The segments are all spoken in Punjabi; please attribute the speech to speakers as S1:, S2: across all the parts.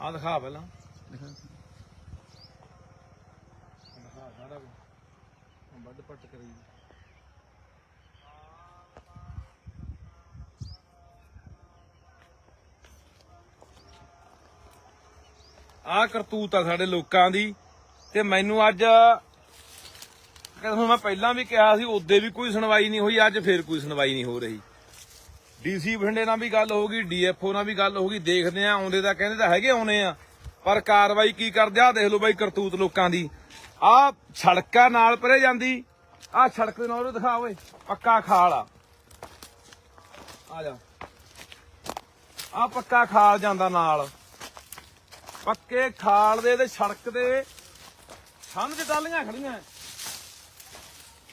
S1: ਆ ਦਿਖਾ ਪਹਿਲਾਂ।
S2: ਦਿਖਾ।
S1: ਦਿਖਾ ਸਾਰਾ ਕੁਝ ਵੱਡ ਪੱਟ ਕਰੀ। ਆ ਕਰਤੂਤ ਆ ਸਾਡੇ ਲੋਕਾਂ ਦੀ। ਤੇ ਮੈਨੂੰ ਅੱਜ ਕਹਿੰਦਾ ਮੈਂ ਪਹਿਲਾਂ ਵੀ ਕਿਹਾ ਸੀ ਉਦੋਂ ਵੀ ਕੋਈ ਸੁਣਵਾਈ ਨਹੀਂ ਹੋਈ ਅੱਜ ਫੇਰ ਕੋਈ ਸੁਣਵਾਈ ਨਹੀਂ ਹੋ ਰਹੀ। ਡੀਸੀ ਬਠਿੰਡੇ ਨਾਲ ਵੀ ਗੱਲ ਹੋ ਗਈ ਡੀਐਫਓ ਨਾਲ ਵੀ ਗੱਲ ਹੋ ਗਈ ਦੇਖਦੇ ਆ ਆਉਂਦੇ ਤਾਂ ਕਹਿੰਦੇ ਤਾਂ ਹੈਗੇ ਆਉਣੇ ਆ। ਪਰ ਕਾਰਵਾਈ ਕੀ ਕਰਦੇ ਆ? ਦੇਖ ਲਓ ਬਾਈ ਕਰਤੂਤ ਲੋਕਾਂ ਦੀ। ਆ ਸੜਕਾਂ ਨਾਲ ਪਰੇ ਜਾਂਦੀ। ਆ ਸੜਕ ਦੇ ਨਾਲ ਉਹ ਦਿਖਾ ਓਏ, ਪੱਕਾ ਖਾਲ ਆ। ਆ ਜਾ। ਆ ਪੱਕਾ ਖਾਲ ਜਾਂਦਾ ਨਾਲ। ਪੱਕੇ ਖਾਲ ਦੇ ਤੇ ਸੜਕ ਦੇ ਸਾਹਮਣੇ ਟਾਲੀਆਂ ਖੜੀਆਂ।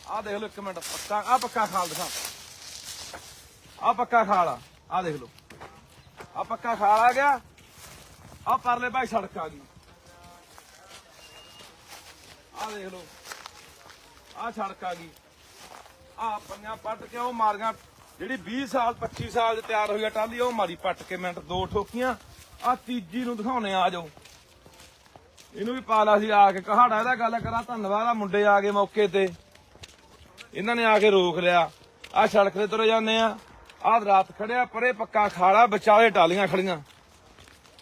S1: ਆ ਦੇਖ ਲਓ ਇੱਕ ਮਿੰਟ, ਪੱਕਾ ਆ ਪੱਕਾ ਖਾਲ ਦਿਖਾ। ਆ ਪੱਕਾ ਖਾਲ ਆ ਆ ਦੇਖ ਲਓ। ਆ ਪੱਕਾ ਖਾਲ ਆ ਗਿਆ ਆ ਪਰਲੇ ਭਾਈ ਸੜਕ ਆ ਗਈ। ਆ ਦੇਖ ਲਓ ਆ ਸੜਕ ਆ ਗਈ। ਆ ਪੰਜਾਂ ਪੱਟ ਕੇ ਉਹ ਮਾਰੀਆਂ, ਜਿਹੜੀ 20 ਸਾਲ 25 ਸਾਲ ਚ ਤਿਆਰ ਹੋਈ ਆ ਟਾਲੀ ਉਹ ਮਾਰੀ ਪੱਟ ਕੇ ਮਿੰਟ ਦੋ ਠੋਕੀਆਂ। ਆ ਤੀਜੀ ਨੂੰ ਦਿਖਾਉਣੇ ਆ ਜਾਓ। ਇਹਨੂੰ ਵੀ ਪਾ ਲਾ ਸੀ ਆ ਕੇ। ਕਹਾੜਾ ਇਹਦਾ ਗੱਲ ਕਰਾਂ, ਧੰਨਵਾਦ ਆ ਮੁੰਡੇ ਆ ਗਏ ਮੌਕੇ ਤੇ। ਇਹਨਾਂ ਨੇ ਆ ਕੇ ਰੋਕ ਲਿਆ। ਆ ਸੜਕ ਤੇ ਤੁਰੇ ਜਾਂਦੇ ਆ। ਆਹ ਰਾਤ ਖੜਿਆ, ਪਰੇ ਪੱਕਾ ਖਾਲਾ ਬਚਾਵੇ ਟਾਲੀਆਂ ਖੜੀਆਂ।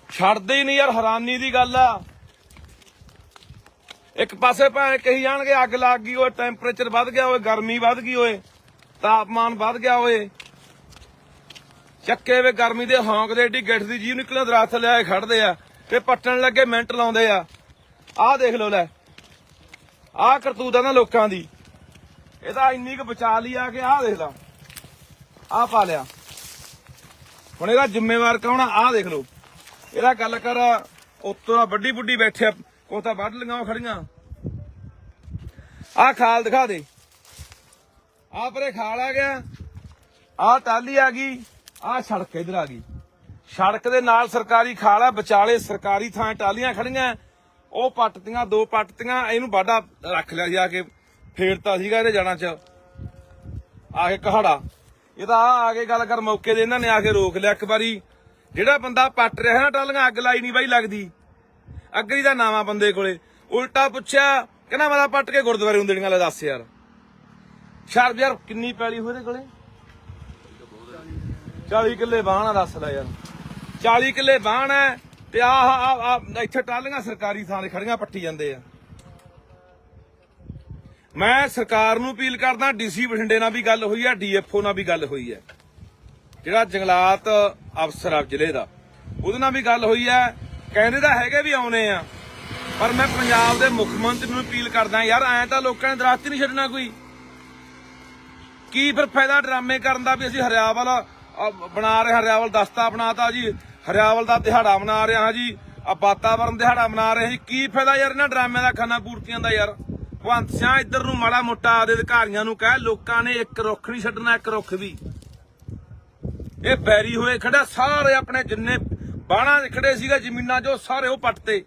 S1: ਛੱਡਦੇ ਹੀ ਨਹੀਂ ਯਾਰ, ਹੈਰਾਨੀ ਦੀ ਗੱਲ ਆ। ਇੱਕ ਪਾਸੇ ਭਾਵੇਂ ਕਹੀ ਜਾਣਗੇ, ਅੱਗ ਲੱਗ ਗਈ ਓਏ ਟੈਂਪਰੇਚਰ ਵੱਧ ਗਿਆ ਓਏ, ਗਰਮੀ ਵੱਧ ਗਈ ਓਏ, ਤਾਪਮਾਨ ਵੱਧ ਗਿਆ ਓਏ। ਚੱਕੇ ਵੇ ਗਰਮੀ ਦੇ ਹੌਂਕ ਦੇ ਏਡੀ ਗਿੱਠ ਦੀ ਜੀਵ ਨਿਕਲਿਆ ਦਰਖਤ ਲਿਆਏ ਖੜਦੇ ਆ, ਤੇ ਪੱਟਣ ਲੱਗੇ ਮਿੰਟ ਲਾਉਂਦੇ ਆ। ਆਹ ਦੇਖ ਲਓ ਲੈ, ਆਹ ਕਰਤੂਤ ਆ ਨਾ ਲੋਕਾਂ ਦੀ। ਇਹਦਾ ਇੰਨੀ ਕੁ ਬਚਾ ਲਈ ਆ ਕਿ ਆਹ ਦੇਖ ਲਾ। ਆਹ ਪਾ ਲਿਆ। ਹੁਣ ਇਹਦਾ ਜ਼ਿੰਮੇਵਾਰ ਕੌਣ ਆ? ਆਹ ਦੇਖ ਲਓ। ਇਹਦਾ ਗੱਲ ਕਰ, ਉੱਤੋਂ ਵੱਡੀ ਬੁੱਢੀ ਬੈਠੇ ਉਹ ਤਾਂ ਵੱਢ ਲੀਆਂ ਖੜੀਆਂ। ਆਹ ਖਾਲ ਦਿਖਾ ਦੇ। ਆਹ ਪਰੇ ਖਾਲ ਆ ਗਿਆ। ਆਹ ਟਾਲੀ ਆ ਗਈ, ਆਹ ਸੜਕ ਇਧਰ ਆ ਗਈ। ਸੜਕ ਦੇ ਨਾਲ ਸਰਕਾਰੀ ਖਾਲ ਆ, ਵਿਚਾਲੇ ਸਰਕਾਰੀ ਥਾਂ ਟਾਲੀਆਂ ਖੜੀਆਂ। ਉਹ ਪੱਟਤੀਆਂ, ਦੋ ਪੱਟਤੀਆਂ, ਇਹਨੂੰ ਬਾਡਾ ਰੱਖ ਲਿਆ ਸੀ ਆ ਕੇ। ਫੇਰਤਾ ਸੀਗਾ ਇਹਦੇ ਜਾਣਾ ਚ। ਆ ਕੇ ਕਹਾੜਾ। ਇਹ ਤਾਂ ਆ ਆ ਕੇ ਗੱਲ ਕਰ, ਮੌਕੇ ਦੇ ਇਹਨਾਂ ਨੇ ਆ ਕੇ ਰੋਕ ਲਿਆ ਇੱਕ ਵਾਰੀ। ਜਿਹੜਾ ਬੰਦਾ ਪੱਟ ਰਿਹਾ ਨਾ ਟਾਲੀਆਂ, ਅੱਗ ਲਾਈ ਨਹੀਂ ਬਾਈ ਲੱਗਦੀ। ਅੱਗਰੀ ਦਾ ਨਾਵਾ ਬੰਦੇ ਕੋਲੇ। ਉਲਟਾ ਪੁੱਛਿਆ, ਕਹਿੰਦਾ ਮੇਰਾ ਪੱਟ ਕੇ ਗੁਰਦੁਆਰੇ ਹੁੰਦੜੀਆਂ ਲੈ ਦੱਸ ਯਾਰ। ਸ਼ਰਬ ਯਾਰ, ਕਿੰਨੀ ਪੈਲੀ ਹੋਏ ਇਹਦੇ ਕੋਲੇ? 40 ਕਿੱਲੇ ਬਾਣ ਦੱਸ ਲੈ ਯਾਰ। 40 ਕਿੱਲੇ ਬਾਹਣਾ ਤੇ ਆਹ ਆ ਇੱਥੇ ਟਾਲੀਆਂ ਸਰਕਾਰੀ ਥਾਂ ਦੇ ਖੜੀਆਂ, ਪੱਟੀ ਜਾਂਦੇ ਆ। ਮੈਂ ਸਰਕਾਰ ਨੂੰ ਅਪੀਲ ਕਰਦਾ, ਡੀਸੀ ਬਠਿੰਡੇ ਨਾਲ ਵੀ ਗੱਲ ਹੋਈ ਹੈ, ਡੀਐਫਓ ਨਾਲ ਵੀ ਗੱਲ ਹੋਈ ਹੈ। ਜਿਹੜਾ ਜੰਗਲਾਤ ਅਫਸਰ ਆ ਜ਼ਿਲ੍ਹੇ ਦਾ, ਉਹਦੇ ਨਾਲ ਵੀ ਗੱਲ ਹੋਈ ਹੈ। ਕਹਿੰਦੇ ਤਾਂ ਹੈਗੇ ਵੀ ਆਉਣੇ ਆ, ਪਰ ਮੈਂ ਪੰਜਾਬ ਦੇ ਮੁੱਖ ਮੰਤਰੀ ਨੂੰ ਅਪੀਲ ਕਰਦਾ, ਯਾਰ ਐਂ ਤਾਂ ਲੋਕਾਂ ਨੇ ਦਰਖਤ ਨਹੀਂ ਛੱਡਣਾ ਕੋਈ। ਕੀ ਫਿਰ ਫਾਇਦਾ ਡਰਾਮੇ ਕਰਨ ਦਾ ਵੀ ਅਸੀਂ ਹਰਿਆਵਲ ਬਣਾ ਰਹੇ, ਹਰਿਆਵਲ ਦਸਤਾ ਬਣਾਤਾ ਜੀ, ਹਰਿਆਵਲ ਦਾ ਦਿਹਾੜਾ ਮਨਾ ਰਹੇ ਹਾਂ ਜੀ ਆ ਵਾਤਾਵਰਨ ਦਿਹਾੜਾ ਮਨਾ ਰਹੇ ਹਾਂ ਜੀ। ਕੀ ਫਾਇਦਾ ਯਾਰ ਇਹਨਾਂ ਡਰਾਮਿਆਂ ਦਾ ਖਾਨਾ ਪੂਰਤੀਆਂ ਦਾ ਯਾਰ? ਭਗਵੰਤ ਸਿੰਘ ਇੱਧਰ ਨੂੰ ਮਾੜਾ ਮੋਟਾ ਆਦੇ ਅਧਿਕਾਰੀਆਂ ਨੂੰ ਕਹਿ, ਲੋਕਾਂ ਨੇ ਇੱਕ ਰੁੱਖ ਨਹੀਂ ਛੱਡਣਾ, ਇੱਕ ਰੁੱਖ ਵੀ। ਇਹ ਬੈਰੀ ਹੋਏ ਖੜਾ ਸਾਰੇ ਆਪਣੇ ਜਿੰਨੇ ਬਾਣਾ ਖੜੇ ਸੀਗਾ, ਜ਼ਮੀਨਾਂ ਜੋ ਸਾਰੇ ਉਹ ਪੱਟਤੇ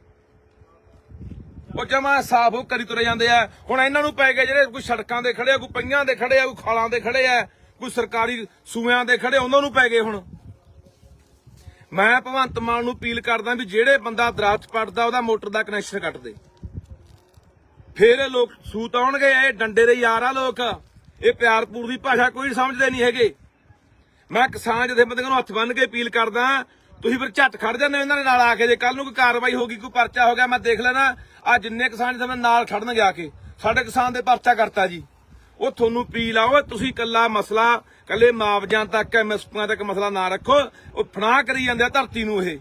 S1: ਉਹ ਜਮਾ ਸਾਫ਼ ਉਹ ਕਰੀ ਤੁਰੇ ਜਾਂਦੇ ਆ। ਹੁਣ ਇਹਨਾਂ ਨੂੰ ਪੈ ਗਏ ਜਿਹੜੇ ਕੋਈ ਸੜਕਾਂ ਦੇ ਖੜੇ ਆ, ਕੋਈ ਪਈਆਂ ਦੇ ਖੜੇ ਆ, ਕੋਈ ਖਾਲਾਂ ਦੇ ਖੜੇ ਆ, ਕੋਈ ਸਰਕਾਰੀ ਸੂਆਂ ਦੇ ਖੜੇ ਉਹਨਾਂ ਨੂੰ ਪੈ ਗਏ ਹੁਣ। ਮੈਂ ਭਗਵੰਤ ਮਾਨ ਨੂੰ ਅਪੀਲ ਕਰਦਾ ਵੀ ਜਿਹੜੇ ਬੰਦਾ ਦਰਾਤ ਪੱਟਦਾ, ਉਹਦਾ ਮੋਟਰ ਦਾ ਕਨੈਕਸ਼ਨ ਕੱਟ ਦੇ। ਫੇਰ ਇਹ ਲੋਕ ਸੂਤ ਆਉਣਗੇ, ਇਹ ਡੰਡੇ ਦੇ ਯਾਰ ਆ ਲੋਕ। ਇਹ ਪਿਆਰਪੂਰ ਦੀ ਭਾਸ਼ਾ ਕੋਈ ਸਮਝਦੇ ਨਹੀਂ ਹੈਗੇ। ਮੈਂ ਕਿਸਾਨ ਜਥੇਬੰਦੀਆਂ ਨੂੰ ਹੱਥ ਬੰਨ ਕੇ ਅਪੀਲ ਕਰਦਾ, ਤੁਸੀਂ ਫਿਰ ਝੱਟ ਖੜ ਜਾਂਦੇ ਹੋ ਇਹਨਾਂ ਦੇ ਨਾਲ ਆ ਕੇ, ਜੇ ਕੱਲ ਨੂੰ ਕੋਈ ਕਾਰਵਾਈ ਹੋਗੀ ਕੋਈ ਪਰਚਾ ਹੋ ਗਿਆ, ਮੈਂ ਦੇਖ ਲੈਣਾ ਆ ਜਿੰਨੇ ਕਿਸਾਨ ਜਥੇਬੰਦੀਆਂ ਨਾਲ ਖੜਨਗੇ ਆ ਕੇ, ਸਾਡੇ ਕਿਸਾਨ ਦੇ ਪਰਚਾ ਕਰਤਾ ਜੀ। ਉਹ ਤੁਹਾਨੂੰ ਅਪੀਲ ਆ ਤੁਸੀਂ ਕੱਲਾ ਮਸਲਾ ਕੱਲੇ ਮੁਆਵਜ਼ਿਆਂ ਤੱਕ ਐਮਐਸਪੀਆਂ ਤੱਕ ਮਸਲਾ ਨਾ ਰੱਖੋ, ਉਹ ਫਨਾ ਕਰੀ ਜਾਂਦੇ ਆ ਧਰਤੀ ਨੂੰ ਇਹ।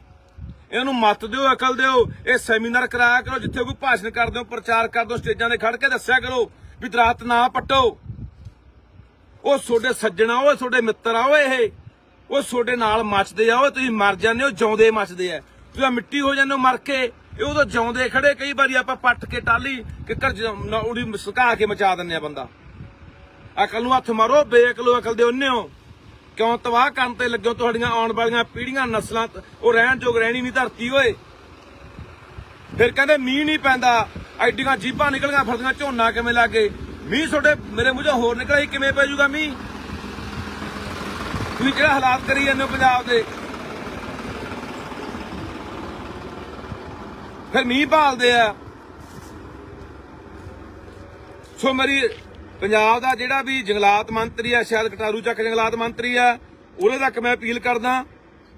S1: ਇਹਨਾਂ ਨੂੰ ਮੱਤ ਦਿਓ, ਅਕਲ ਦਿਓ, ਇਹ ਸੈਮੀਨਾਰ ਕਰਾਇਆ ਕਰੋ, ਜਿੱਥੇ ਕੋਈ ਭਾਸ਼ਣ ਕਰਦੇ ਹੋ ਪ੍ਰਚਾਰ ਕਰਦੇ ਹੋ ਸਟੇਜਾਂ ਤੇ ਖੜ ਕੇ ਦੱਸਿਆ ਕਰੋ ਵੀ ਦਰਖਤ ਨਾ ਪੱਟੋ। ਉਹ ਤੁਹਾਡੇ ਸੱਜਣਾ ਓਏ ਤੁਹਾਡੇ ਮਿੱਤਰ ਆ ਓਏ ਇਹ। ਉਹ ਤੁਹਾਡੇ ਨਾਲ ਮੱਚਦੇ ਆ ਓਏ ਤੁਸੀਂ ਮਰ ਜਾਂਦੇ ਹੋ, ਜਿਉਂਦੇ ਮੱਚਦੇ ਆ। ਤੁਸੀਂ ਮਿੱਟੀ ਹੋ ਜਾਂਦੇ ਹੋ ਮਰ ਕੇ। ਇਹ ਉਦੋਂ ਜਿਉਂਦੇ ਖੜੇ, ਕਈ ਵਾਰੀ ਆਪਾਂ ਪੱਟ ਕੇ ਟਾਲੀ ਕਿੱਕਰ ਉਹਦੀ ਸੁਕਾ ਕੇ ਮਚਾ ਦਿੰਨੇ ਆ ਬੰਦਾ। ਅਕਲ ਨੂੰ ਹੱਥ ਮਾਰੋ, ਬੇਅਕਲੋ ਅਕਲ ਦੇ ਉਹਨੇ ਹੋ। ਕਿਉਂ ਤਬਾਹ ਕਰਨ ਤੇ ਲੱਗਿਓ ਤੁਹਾਡੀਆਂ ਆਉਣ ਵਾਲੀਆਂ ਪੀੜ੍ਹੀਆਂ ਨਸਲਾਂ ਉਹ ਰਹਿਣ ਯੋਗ ਰਹਿਣੀ ਨਹੀਂ ਧਰਤੀ ਓਏ। ਫਿਰ ਕਹਿੰਦੇ ਮੀਂਹ ਨਹੀਂ ਪੈਂਦਾ ਐਡੀਆਂ ਜੀਬਾਂ ਨਿਕਲੀਆਂ ਫਿਰਦੀਆਂ ਝੋਨਾ ਕਿਵੇਂ ਲੱਗੇ? ਮੀਂਹ ਤੁਹਾਡੇ ਮੇਰੇ ਮੂੰਹੋਂ ਹੋਰ ਨਿਕਲਿਆ ਸੀ, ਕਿਵੇਂ ਪੈ ਜਾਊਗਾ ਮੀਂਹ? ਤੁਸੀਂ ਜਿਹੜਾ ਹਾਲਾਤ ਕਰੀ ਜਾਂਦੇ ਹੋ ਪੰਜਾਬ ਦੇ? ਫਿਰ ਮੀਂਹ ਭਾਲਦੇ ਆ। ਸੋ ਮੇਰੀ ਪੰਜਾਬ ਦਾ ਜਿਹੜਾ ਵੀ ਜੰਗਲਾਤ ਮੰਤਰੀ ਆ, ਸ਼ਾਇਦ ਕਟਾਰੂ ਚੱਕ ਜੰਗਲਾਤ ਮੰਤਰੀ ਆ, ਉਹਦੇ ਤੱਕ ਮੈਂ ਅਪੀਲ ਕਰਦਾ।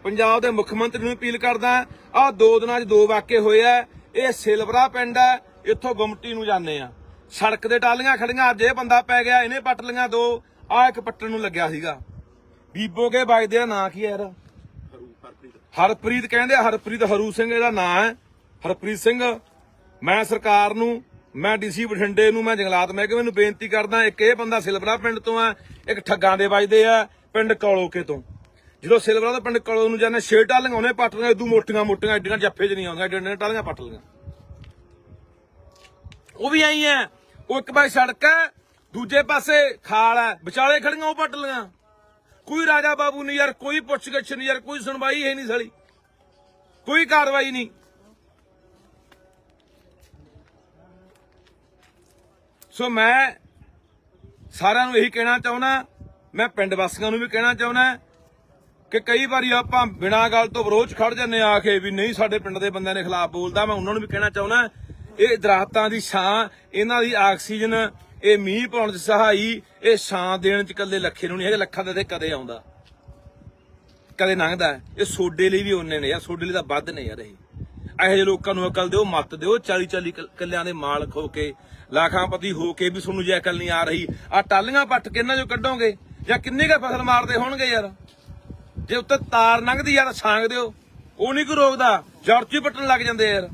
S1: ਪੰਜਾਬ ਦੇ ਮੁੱਖ ਮੰਤਰੀ ਨੂੰ ਅਪੀਲ ਕਰਦਾ। ਆਹ ਦੋ ਦਿਨਾਂ 'ਚ ਦੋ ਵਾਕੇ ਹੋਏ ਆ। ਇਹ ਸਿਲਵਰਾ ਪਿੰਡ ਆ, ਇੱਥੋਂ ਗੁਮਟੀ ਨੂੰ ਜਾਂਦੇ ਆ। ਸੜਕ ਦੇ ਟਾਲੀਆਂ ਖੜੀਆਂ, ਅੱਜ ਇਹ ਬੰਦਾ ਪੈ ਗਿਆ, ਇਹਨੇ ਪੱਟ ਲੀਆਂ ਦੋ। ਆ ਇੱਕ ਪੱਟਣ ਨੂੰ ਲੱਗਿਆ ਸੀਗਾ। ਬੀਬੋ ਕੇ ਵੱਜਦੇ ਆ ਨਾਂ ਕੀ ਆ ਯਾਰ ਹਰਪ੍ਰੀਤ ਕਹਿੰਦੇ ਹਰਪ੍ਰੀਤ ਹਰੂ ਸਿੰਘ ਇਹਦਾ ਨਾਂ ਹੈ। ਹਰਪ੍ਰੀਤ ਸਿੰਘ, ਮੈਂ ਸਰਕਾਰ ਨੂੰ ਮੈਂ ਡੀਸੀ ਬਠਿੰਡੇ ਨੂੰ, ਮੈਂ ਜੰਗਲਾਤ ਮਹਿਕਮੇ ਨੂੰ ਬੇਨਤੀ ਕਰਦਾ, ਇੱਕ ਇਹ ਬੰਦਾ ਸਿਲਵਰਾ ਪਿੰਡ ਤੋਂ ਆ, ਇੱਕ ਠੱਗਾਂ ਦੇ ਵੱਜਦੇ ਆ, ਪਿੰਡ ਕੌਲੋਕੇ ਤੋਂ। ਜਦੋਂ ਸਿਲਵਰਾ ਤੋਂ ਪਿੰਡ ਕੌਲੋ ਨੂੰ ਜਾਂਦੇ, ਛੇ ਟਾਲੀਆਂ ਉਹਨੇ ਪੱਟ ਲਈਆਂ ਇਦੋਂ ਮੋਟੀਆਂ ਮੋਟੀਆਂ, ਐਡੀਆਂ ਜੱਫੇ 'ਚ ਨਹੀਂ ਆਉਂਦੀਆਂ, ਐਡੀਆਂ ਐਡੀਆਂ ਟਾਲੀਆਂ ਪੱਟ ਲਈਆਂ। ਉਹ ਵੀ ਆਈ ਐ, ਉਹ ਇੱਕ ਪਾਸੇ ਸੜਕ ਹੈ ਦੂਜੇ ਪਾਸੇ ਖਾਲ ਹੈ ਵਿਚਾਲੇ ਖੜੀਆਂ, ਉਹ ਪੱਟ ਲਈਆਂ। ਕੋਈ ਰਾਜਾ ਬਾਬੂ ਨਹੀਂ ਯਾਰ, ਕੋਈ ਪੁੱਛਗਿੱਛ ਨਹੀਂ ਯਾਰ, ਕੋਈ ਸੁਣਵਾਈ ਹੈ ਨਹੀਂ ਸਾਲੀ। ਕੋਈ ਕਾਰਵਾਈ ਨਹੀਂ। ਸੋ ਮੈਂ ਸਾਰਿਆਂ ਨੂੰ ਇਹੀ ਕਹਿਣਾ ਚਾਹੁੰਦਾ, ਮੈਂ ਪਿੰਡ ਵਾਸੀਆਂ ਨੂੰ ਵੀ ਕਹਿਣਾ ਚਾਹੁੰਦਾ ਕਿ ਕਈ ਵਾਰੀ ਆਪਾਂ ਬਿਨਾਂ ਗੱਲ ਤੋਂ ਵਿਰੋਧ 'ਚ ਖੜ ਜਾਂਦੇ ਆ ਕੇ ਵੀ ਨਹੀਂ ਸਾਡੇ ਪਿੰਡ ਦੇ ਬੰਦਿਆਂ ਦੇ ਖਿਲਾਫ ਬੋਲਦਾ ਮੈਂ ਉਹਨਾਂ ਨੂੰ ਵੀ ਕਹਿਣਾ ਚਾਹੁੰਦਾ, ਇਹ ਦਰਖਤਾਂ ਦੀ ਛਾਂ, ਇਹਨਾਂ ਦੀ ਆਕਸੀਜਨ, ਇਹ ਮੀਂਹ ਪਾਉਣ 'ਚ ਸਹਾਈ, ਇਹ ਛਾਂ ਦੇਣ 'ਚ ਇਕੱਲੇ ਲੱਖੇ ਨੂੰ ਨਹੀਂ ਹੈਗੇ, ਲੱਖਾਂ ਦਾ ਤੇ ਕਦੇ ਆਉਂਦਾ, ਕਦੇ ਲੰਘਦਾ, ਇਹ ਸੋਡੇ ਲਈ ਵੀ ਉਹਨੇ ਨੇ ਯਾਰ, ਸੋਡੇ ਲਈ ਤਾਂ ਵੱਧ ਨੇ ਯਾਰ ਇਹ। ਇਹੋ ਜਿਹੇ ਲੋਕਾਂ ਨੂੰ ਅਕਲ ਦਿਓ, ਮੱਤ ਦਿਓ 40 40 ਕਿੱਲਿਆਂ ਦੇ ਮਾਲਕ ਹੋ ਕੇ ਲੱਖਾਂਪਤੀ ਹੋ ਕੇ ਵੀ ਤੁਹਾਨੂੰ ਜੇ ਅਕਲ ਨਹੀਂ ਆ ਰਹੀ। ਆ ਟਾਲੀਆਂ ਪੱਟ ਕੇ ਇਹਨਾਂ ਚੋਂ ਕੱਢੋਗੇ? ਜਾਂ ਕਿੰਨੀ ਕੁ ਫਸਲ ਮਾਰਦੇ ਹੋਣਗੇ ਯਾਰ? ਜੇ ਉੱਤੇ ਤਾਰ ਲੰਘਦੀ ਯਾਰ ਛਾਂਗ ਦਿਓ। ਉਹ ਨਹੀਂ ਕੋਈ ਰੋਕਦਾ। ਜੜ 'ਚ ਪੱਟਣ ਲੱਗ ਜਾਂਦੇ ਯਾਰ।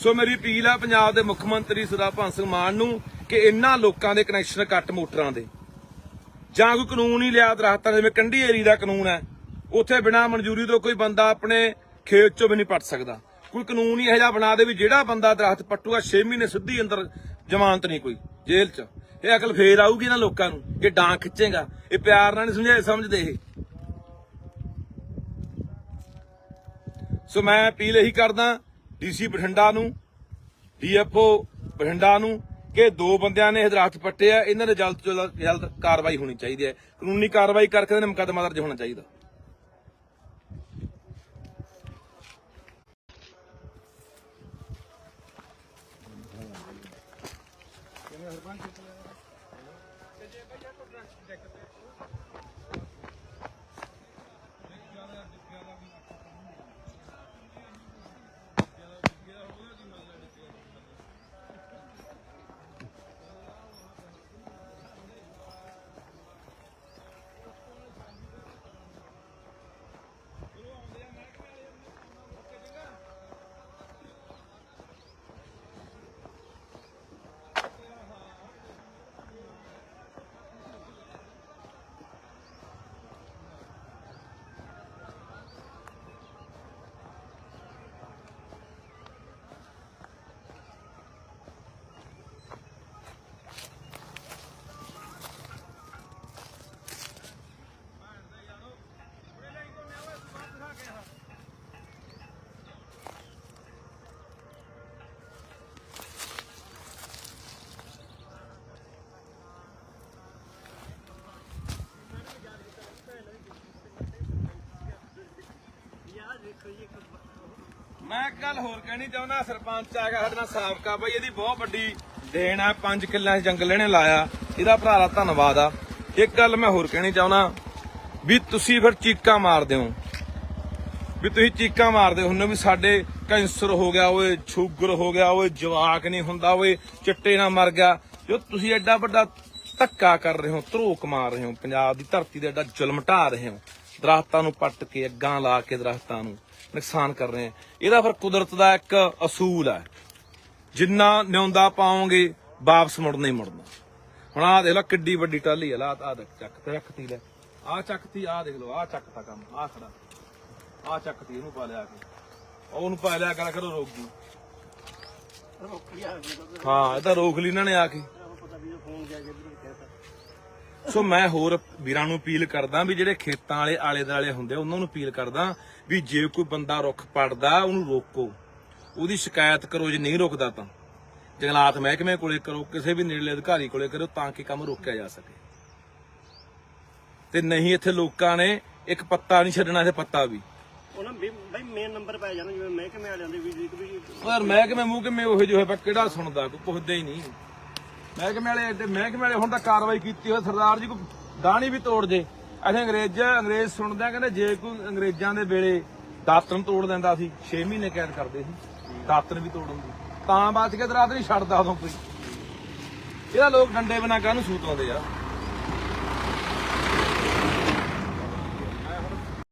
S1: ਸੋ ਮੇਰੀ ਅਪੀਲ ਆ ਪੰਜਾਬ ਦੇ ਮੁੱਖ ਮੰਤਰੀ ਸਰਦਾਰ ਭਗਵੰਤ ਸਿੰਘ ਮਾਨ ਨੂੰ ਕਿ ਇਹਨਾਂ ਲੋਕਾਂ ਦੇ ਕਨੈਕਸ਼ਨ ਕੱਟ ਮੋਟਰਾਂ ਦੇ। ਜਾਂ ਕੋਈ ਕਾਨੂੰਨ ਹੀ ਲਿਆ ਦਰਖਤਾਂ ਦੇ, ਜਿਵੇਂ ਕੰਢੀ ਏਰੀ ਦਾ ਕਾਨੂੰਨ ਹੈ। ਉੱਥੇ ਬਿਨਾਂ ਮਨਜ਼ੂਰੀ ਤੋਂ ਕੋਈ ਬੰਦਾ ਆਪਣੇ ਖੇਤ 'ਚੋਂ ਵੀ ਨਹੀਂ ਪੱਟ ਸਕਦਾ। ਕੋਈ ਕਾਨੂੰਨ ਹੀ ਇਹੋ ਜਿਹਾ ਬਣਾ ਦੇ ਵੀ ਜਿਹੜਾ ਬੰਦਾ ਦਰਖਤ ਪੱਟੂਗਾ 6 ਮਹੀਨੇ ਸਿੱਧੀ ਅੰਦਰ ਜ਼ਮਾਨਤ ਨਹੀਂ ਕੋਈ, ਜੇਲ੍ਹ 'ਚ। ਇਹ ਅਕਲ ਫੇਰ ਆਊਗੀ ਇਹਨਾਂ ਲੋਕਾਂ ਨੂੰ ਕਿ ਡਾਂ ਖਿੱਚੇਗਾ। ਇਹ ਪਿਆਰ ਨਾਲ ਨਹੀਂ ਸਮਝਾਏ ਸਮਝਦੇ ਇਹ। ਸੋ ਮੈਂ ਅਪੀਲ ਇਹੀ ਕਰਦਾ ਡੀਸੀ ਬਠਿੰਡਾ ਨੂੰ, ਡੀਐਫਓ ਬਠਿੰਡਾ ਨੂੰ ਕਿ ਦੋ ਬੰਦਿਆਂ ਨੇ ਇਹ ਪੱਟੇ ਆ, ਇਹਨਾਂ ਦੇ ਜਲਦ ਤੋਂ ਜਲਦ ਕਾਰਵਾਈ ਹੋਣੀ ਚਾਹੀਦੀ ਹੈ। ਕਾਨੂੰਨੀ ਕਾਰਵਾਈ ਕਰਕੇ ਇਹਨਾਂ ਨੇ ਮੁਕੱਦਮਾ ਦਰਜ ਹੋਣਾ ਚਾਹੀਦਾ। Kurban çocuklar. Geceye ben yakın bırak şimdi. ਮੈਂ ਇੱਕ ਗੱਲ ਹੋਰ ਕਹਿਣੀ ਚਾਹੁੰਦਾ, ਸਰਪੰਚ ਆ ਗਿਆ ਸਾਡੇ ਨਾਲ ਸਾਬਕਾ, ਬਈ ਇਹਦੀ ਬਹੁਤ ਵੱਡੀ ਦੇਣ ਆ 5 ਕਿੱਲਿਆਂ ਜੰਗਲ ਇਹਨੇ ਲਾਇਆ, ਇਹਦਾ ਭਰਾ ਦਾ ਧੰਨਵਾਦ ਆ। ਇੱਕ ਗੱਲ ਮੈਂ ਹੋਰ ਕਹਿਣੀ ਚਾਹੁੰਦਾ, ਵੀ ਤੁਸੀਂ ਫਿਰ ਚੀਕਾਂ ਮਾਰਦੇ ਹੋ। ਵੀ ਤੁਸੀਂ ਚੀਕਾਂ ਮਾਰਦੇ ਹੁੰਦੇ ਹੋ ਵੀ ਸਾਡੇ ਕੈਂਸਰ ਹੋ ਗਿਆ, ਓਏ ਸ਼ੂਗਰ ਹੋ ਗਿਆ, ਓਏ ਜਵਾਕ ਨਹੀਂ ਹੁੰਦਾ, ਓਏ ਚਿੱਟੇ ਨਾਲ ਮਰ ਗਿਆ। ਜੋ ਤੁਸੀਂ ਐਡਾ ਵੱਡਾ ਧੱਕਾ ਕਰ ਰਹੇ ਹੋ, ਧਰੋਕ ਮਾਰ ਰਹੇ ਹੋ, ਪੰਜਾਬ ਦੀ ਧਰਤੀ ਤੇ ਐਡਾ ਜ਼ੁਲਮ ਢਾ ਰਹੇ ਹੋ, ਦਰਖਤਾਂ ਨੂੰ ਪੱਟ ਕੇ, ਅੱਗਾਂ ਲਾ ਕੇ ਦਰਖਤਾਂ ਨੂੰ। ਨੁਕਸਾਨ ਕਰ ਰਹੇ ਹੋ। ਇਹਦਾ ਫਿਰ ਕੁਦਰਤ ਦਾ ਇੱਕ ਅਸੂਲ ਹੈ। ਜਿੰਨਾ ਨਿਉਂਦਾ ਪਾਓਗੇ ਵਾਪਸ ਮੁੜਨਾ ਹੀ ਮੁੜਨਾ। ਹੁਣ ਆਹ ਦੇਖ ਲਓ ਕਿੱਡੀ ਵੱਡੀ ਟਾਲੀ ਹੈ। ਲਾ ਆ ਦੇਖ ਚੱਕ ਤੇ ਰੱਖਤੀ ਲੈ। ਆਹ ਚੱਕਤੀ ਆਹ ਦੇਖ ਲਓ ਆਹ ਚੱਕਤਾ ਕੰਮ ਆਹ ਖੜਾ। ਆਹ ਚੱਕਤੀ ਇਹਨੂੰ ਪਾ ਲਿਆ ਕੇ। ਉਹ ਉਹਨੂੰ ਪਾ ਲਿਆ ਕਰ ਕਰੋ ਰੋਕ ਗਈ। ਹਾਂ ਇਹ ਤਾਂ ਰੋਕ ਲਈ ਇਹਨਾਂ ਨੇ ਆ ਕੇ। ਸੋ ਮੈਂ ਹੋਰ ਵੀਰਾਂ ਨੂੰ ਅਪੀਲ ਕਰਦਾ ਵੀ ਜਿਹੜੇ ਖੇਤਾਂ ਵਾਲੇ ਆਲੇ ਦੁਆਲੇ ਹੁੰਦੇ ਉਹਨਾਂ ਨੂੰ ਅਪੀਲ ਕਰਦਾ ਵੀ ਜੇ ਕੋਈ ਬੰਦਾ ਰੁੱਖ ਪੜਦਾ ਉਹਨੂੰ ਰੋਕੋ। ਉਹਦੀ ਸ਼ਿਕਾਇਤ ਕਰੋ ਜੇ ਨਹੀਂ ਰੁਕਦਾ ਤਾਂ। ਜੰਗਲਾਤ ਮਹਿਕਮੇ ਕੋਲੇ ਕਰੋ ਕਿਸੇ ਵੀ ਨੇੜਲੇ ਅਧਿਕਾਰੀ ਕੋਲੇ ਕਰੋ ਤਾਂ ਕਿ ਕੰਮ ਰੋਕਿਆ ਜਾ ਸਕੇ। ਤੇ ਨਹੀਂ ਇੱਥੇ ਲੋਕਾਂ ਨੇ ਇੱਕ ਪੱਤਾ ਨਹੀਂ ਛੱਡਣਾ ਇੱਥੇ ਪੱਤਾ ਵੀ।
S2: ਉਹਨਾਂ ਵੀ ਬਈ ਮੇਨ ਨੰਬਰ ਪੈ ਜਾਣਾ ਜਿਵੇਂ ਮਹਿਕਮੇ ਵਾਲਿਆਂ ਦੇ ਵੀ
S1: ਯਾਰ ਮਹਿਕਮੇ ਮੂੰਹ ਕਿਵੇਂ ਉਹੋ ਜਿਹੇ ਹੋਏ ਪਾ ਕਿਹੜਾ ਸੁਣਦਾ ਕੋਈ ਪੁੱਛਦਾ ਹੀ ਨਹੀਂ। ਮਹਿਕਮੇ ਵਾਲੇ ਐਡੇ ਮਹਿਕਮੇ ਵਾਲੇ ਹੁਣ ਤਾਂ ਕਾਰਵਾਈ ਕੀਤੀ ਹੋਈ, ਸਰਦਾਰ ਜੀ ਕੋਈ ਦਾਣੀ ਵੀ ਤੋੜ ਜੇ। ਅਸੀਂ ਅੰਗਰੇਜ਼ ਅੰਗਰੇਜ਼ ਸੁਣਦੇ ਆ ਕਹਿੰਦੇ ਜੇ ਕੋਈ ਅੰਗਰੇਜ਼ਾਂ ਦੇ ਵੇਲੇ ਦਾਤਨ ਤੋੜ ਦਿੰਦਾ ਸੀ 6 ਮਹੀਨੇ ਕੈਦ ਕਰਦੇ ਸੀ ਦਾਤਨ ਵੀ ਤੋੜ ਦੀ। ਤਾਂ ਬਚ ਕੇ ਦਰਾਤ ਨਹੀਂ ਛੱਡਦਾ ਉਦੋਂ ਕੋਈ। ਇਹਦਾ ਲੋਕ ਡੰਡੇ ਬਿਨਾ ਕਾਹਨੂੰ ਸੂਤ ਆਉਂਦੇ ਆ?